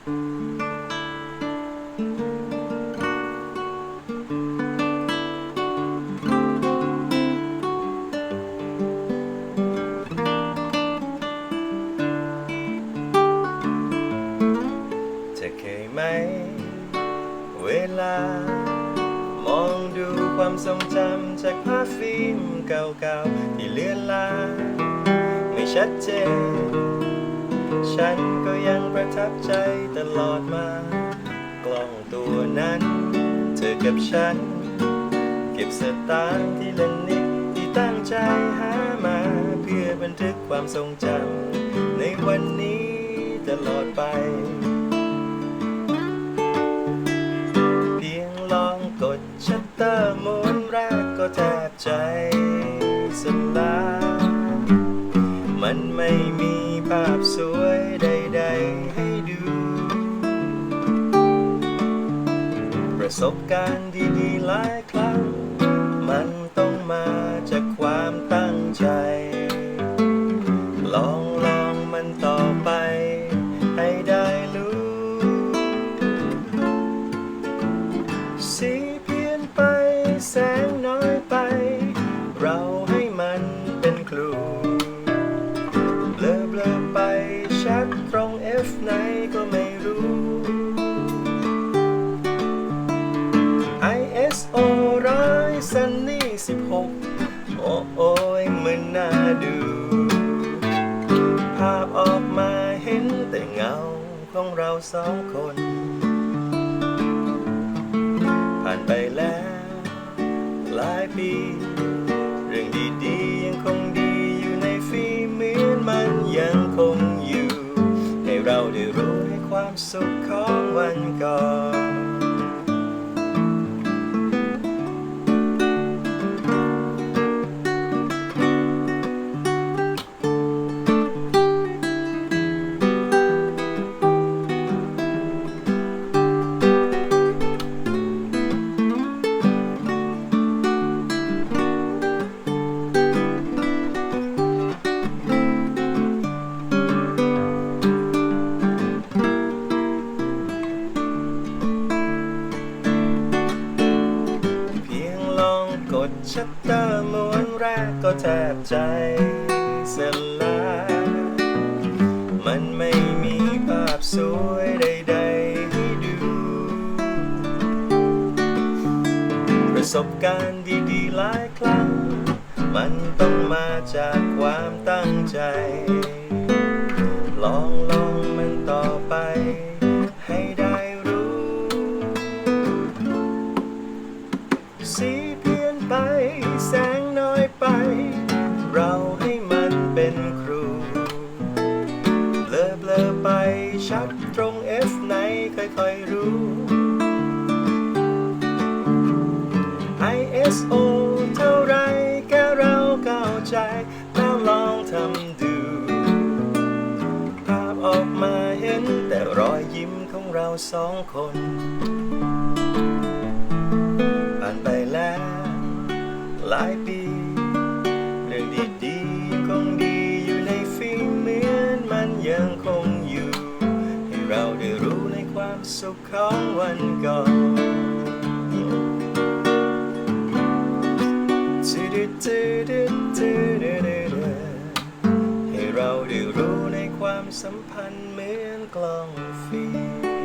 จะเคยไหม เวลา มองดูความทรงจำจากภาพฟิล์มเก่าๆ ที่เลือนลางไม่ชัดเจน ฉันก็ยังประทับใจตลอดมา กล้องตัวนั้น เธอกับฉัน เก็บสตางค์ที่ละนิดที่ตั้งใจหามา เพื่อบันทึกความทรงจำในวันนี้ตลอดไป เพียงลองกดชัตเตอร์ม้วนแรกก็แทบใจสลายมันไม่มี ภาพสวยใด ๆ ให้ดู ประสบการณ์ดีๆหลายครั้ง มันต้องมาจากความตั้งใจ ลอง ไปชัดตรง F ไหนก็ไม่รู้ ISO ร้อยซันนี่สิบหกโอ้โอ้ยมันน่าดู ภาพออกมาเห็นแต่เงาของเราสองคน ผ่านไปแล้ว หลายปี เรื่องดีๆ เราได้รู้ในความสุขของวันก่อน ชัตเตอร์ม้วนแรกก็แทบใจสลายมันไม่มีภาพสวยใดๆให้ดู ประสบการณ์ดีๆหลายครั้ง มันต้องมาจากความ เป็นครูเบลอเบลอไปชัดตรง F ไหนค่อยๆรู้ ISO เท่าไรแค่เราเข้าใจแล้วลองทำดู ภาพออกมาเห็นแต่รอยยิ้มของเราสองคน ยังคงอยู่ ให้เราได้รู้ในความสุขของวันก่อนให้เราได้รู้ในความสัมพันธ์เหมือนกล้องฟิล์ม